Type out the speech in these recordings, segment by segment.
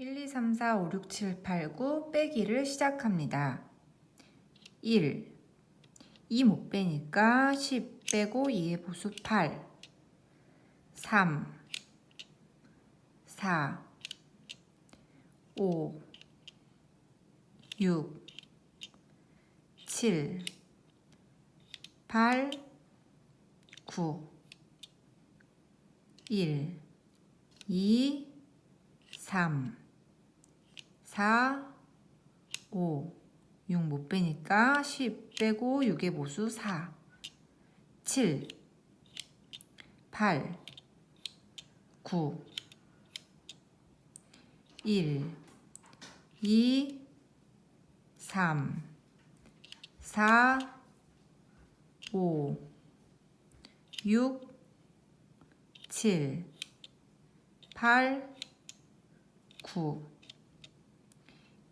1, 2, 3, 4, 5, 6, 7, 8, 9 빼기를 시작합니다. 1. 2 못 빼니까 10 빼고 2의 보수 8. 3. 4. 5. 6. 7. 8. 9. 1. 2. 3. 4, 5, 6 못 빼니까 10 빼고 6의 보수 4, 7, 8, 9, 1, 2, 3, 4, 5, 6, 7, 8, 9,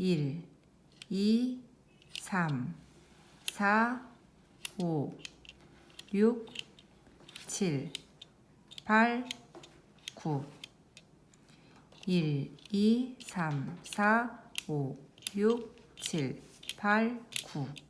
1, 2, 3, 4, 5, 6, 7, 8, 9, 1, 2, 3, 4, 5, 6, 7, 8, 9